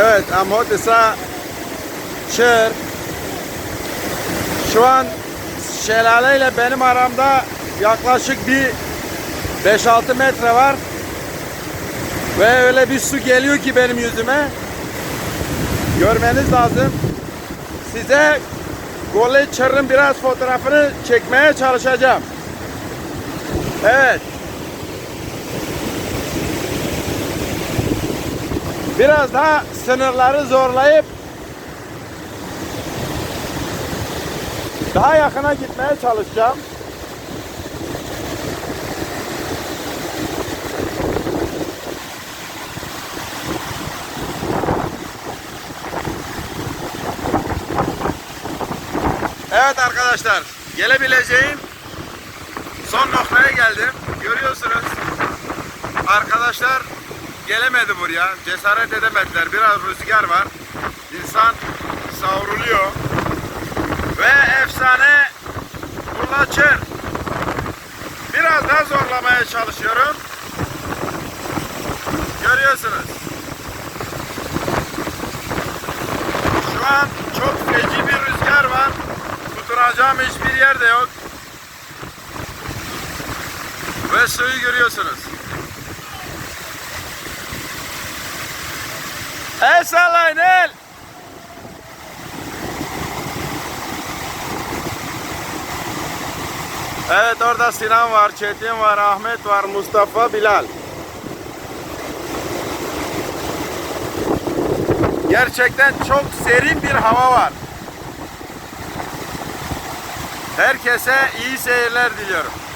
Evet, Amhodisa Çır. Şu an şelale ile benim aramda yaklaşık bir 5-6 metre var. Ve öyle bir su geliyor ki benim yüzüme. Görmeniz lazım. Size Gole Çır'ın biraz fotoğrafını çekmeye çalışacağım. Evet. Biraz daha sınırları zorlayıp daha yakına gitmeye çalışacağım. Evet arkadaşlar, gelebileceğim son noktaya geldim. Görüyorsunuz. Arkadaşlar gelemedi buraya. Cesaret edemediler. Biraz rüzgar var. İnsan savruluyor. Ve efsane Ulaçır. Biraz daha zorlamaya çalışıyorum. Görüyorsunuz. Şu an çok feci bir rüzgar var. Tutunacağım hiçbir yerde yok. Ve suyu görüyorsunuz. El sallayın el. Evet orada Sinan var, Çetin var, Ahmet var, Mustafa, Bilal. Gerçekten çok serin bir hava var. Herkese iyi seyirler diliyorum.